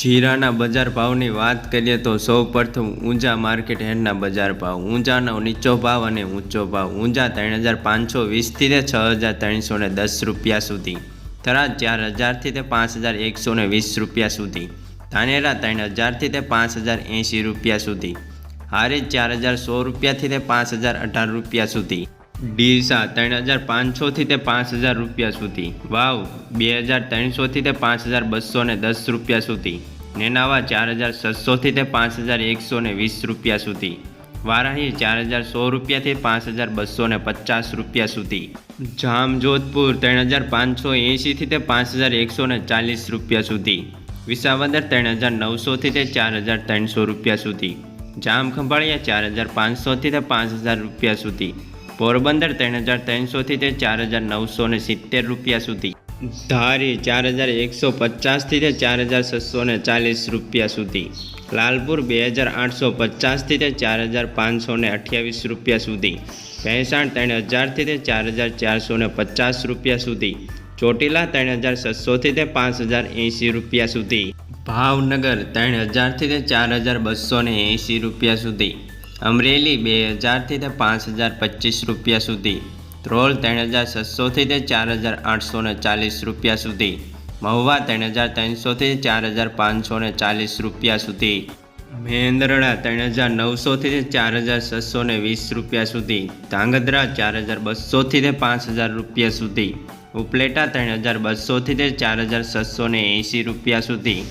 જીરાના બજાર ભાવની વાત કરીએ તો સૌ પ્રથમ ઊંઝા માર્કેટ હેડના બજાર ભાવ. ઊંઝાનો નીચો ભાવ અને ઊંચો ભાવ. ઊંઝા ત્રણ હજાર પાંચસો વીસથી તે છ હજાર ત્રણસો ને દસ રૂપિયા સુધી. થરાદ ચાર હજારથી તે પાંચ હજાર એકસો ને વીસ રૂપિયા સુધી. ધાનેરા ત્રણ હજારથી તે પાંચ હજાર એંશી રૂપિયા સુધી. હારે ચાર હજાર સો રૂપિયાથી તે પાંચ હજાર અઢાર રૂપિયા સુધી. ડીસા ત્રણ હજાર પાંચસોથી તે પાંચ હજાર રૂપિયા સુધી. વાવ, બે હજાર ત્રણસોથી તે પાંચ હજાર બસો ને દસ રૂપિયા સુધી. નેનાવા ચાર હજાર છસોથી તે પાંચ હજાર એકસો ને વીસ રૂપિયા સુધી. વારાહી ચાર હજાર સો રૂપિયાથી પાંચ હજાર બસો ને પચાસ રૂપિયા સુધી. જામજોધપુર ત્રણ હજાર પાંચસો એંશીથી તે પાંચ હજાર એકસો ને ચાલીસ રૂપિયા સુધી. વિસાવદર ત્રણ હજાર નવસોથી તે ચાર હજાર ત્રણસો રૂપિયા સુધી. જામ ખંભાળિયા ચાર હજાર પાંચસોથી તે પાંચ હજાર રૂપિયા સુધી. પોરબંદર ત્રણ હજાર ત્રણસોથી તે ચાર હજાર નવસો ને સિત્તેર રૂપિયા સુધી. ધારી ચાર હજાર એકસો પચાસથી તે ચાર હજાર છસો ને ચાલીસ રૂપિયા સુધી. લાલપુર બે હજાર આઠસો પચાસથી તે ચાર હજાર પાંચસો ને અઠ્યાવીસ રૂપિયા સુધી. ભેંસાણ ત્રણ હજારથી તે ચાર હજાર ચારસો ને પચાસ રૂપિયા સુધી. ચોટીલા ત્રણ હજાર છસોથી તે પાંચ હજાર એંસી રૂપિયા સુધી. ભાવનગર ત્રણ હજારથી તે ચાર હજાર બસો ને એંસી રૂપિયા સુધી. અમરેલી બે હજારથી તે પાંચ હજાર પચીસ રૂપિયા સુધી. ધ્રોલ ત્રણ હજાર છસોથી તે ચાર હજાર આઠસો ચાલીસ રૂપિયા સુધી. મહુવા ત્રણ હજાર ત્રણસોથી ચાર હજાર પાંચસો ચાલીસ રૂપિયા સુધી. મહેન્દ્રડા ત્રણ હજાર નવસોથી તે ચાર હજાર છસો વીસ રૂપિયા સુધી. ધાંગધ્રા ચાર હજાર બસોથી તે પાંચ હજાર રૂપિયા સુધી. ઉપલેટા ત્રણ હજાર બસોથી તે ચાર હજાર છસો એંસી રૂપિયા સુધી.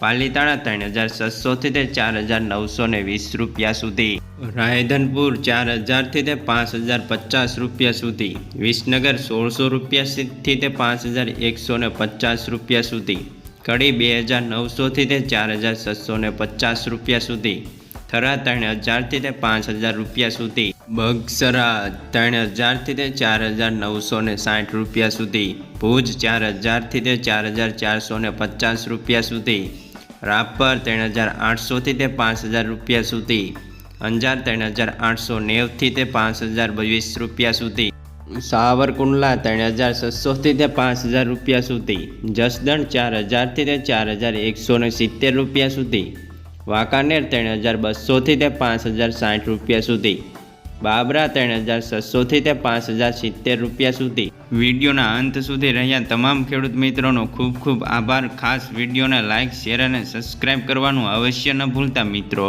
પાલીતાણા ત્રણ હજાર છસોથી તે ચાર હજાર નવસો વીસ રૂપિયા સુધી. રાયધનપુર ચાર હજારથી તે પાંચ હજાર પચાસ રૂપિયા સુધી. વિસનગર સોળસો રૂપિયાથી તે પાંચ હજાર એકસો ને પચાસ રૂપિયા સુધી. કડી બે હજાર નવસોથી તે ચાર હજાર છસો ને પચાસ રૂપિયા સુધી. થરા ત્રણ હજારથી તે પાંચ હજાર રૂપિયા સુધી. બગસરા ત્રણ હજારથી તે ચાર હજાર નવસો ને સાઠ રૂપિયા સુધી. ભુજ ચાર હજારથી તે ચાર હજાર ચારસો ને પચાસ રૂપિયા સુધી. રાપર ત્રણ હજાર આઠસોથી તે પાંચ હજાર રૂપિયા સુધી. અંજાર ત્રણ હજાર આઠસો નેવથી તે પાંચ હજાર વીસ રૂપિયા સુધી. સાવરકુંડલા ત્રણ હજાર છસોથી તે પાંચ હજાર રૂપિયા સુધી. જસદણ ચાર હજારથી તે ચાર હજાર એકસો ને સિત્તેર રૂપિયા સુધી. વાંકાનેર ત્રણ હજાર બસોથી તે પાંચ હજાર સાઠ રૂપિયા સુધી. બાબરા ત્રણ હજાર છસોથી તે પાંચ હજાર સિત્તેર રૂપિયા સુધી. વિડીયોના અંત સુધી રહ્યા તમામ ખેડૂત મિત્રોનો ખૂબ ખૂબ આભાર. ખાસ વિડીયોને લાઇક શેર અને સબસ્ક્રાઇબ કરવાનું અવશ્ય ન ભૂલતા મિત્રો.